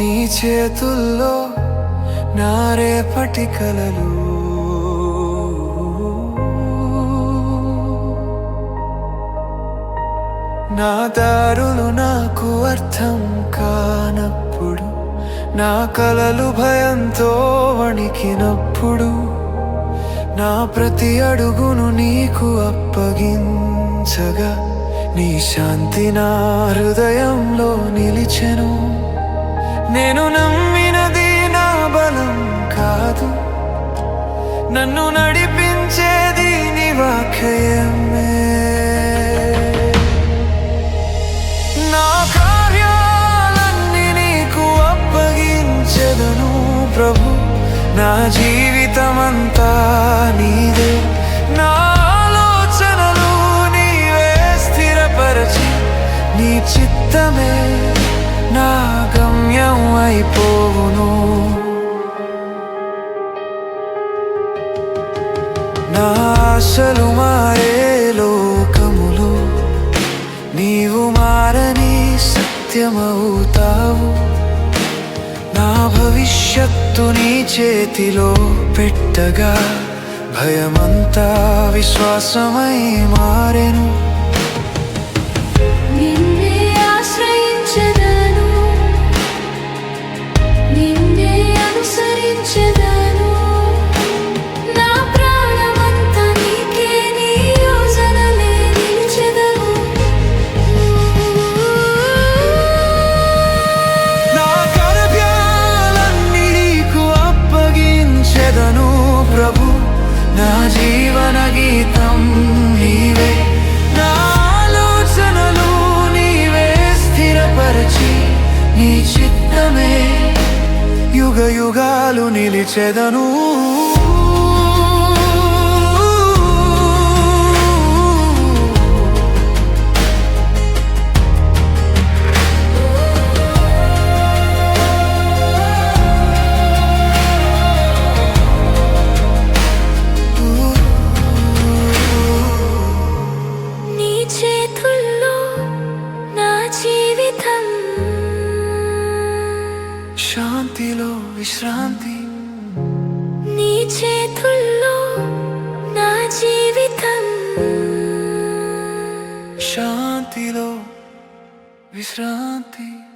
నీ చేతుల్లో నా రేపటి కలలు. నా దారులు నాకు అర్థం కానప్పుడు నా కలలు భయంతో వణికినప్పుడు నా ప్రతి అడుగును నీకు అప్పగించగా నీ శాంతి నా హృదయంలో నిలిచెను. నేను నమ్మినది నా బలం కాదు. నన్ను నడిపించేది నీ వాక్యమే. నా కార్యాలన్నీ నీకు అప్పగించెదను ప్రభు. నా జీవితమంతా నీదే. నా ఆశలు మారే లోకములు నీవు మారని సత్యమవుతావు. నా భవిష్యత్తు నీ చేతిలో పెట్టగా భయమంతా విశ్వాసమై మారెను. యుగ యుగాలు నిలిచెదను. శాంతిలో విశ్రాంతి. నీ చేతుల్లో నా జీవితం. శాంతిలో విశ్రాంతి.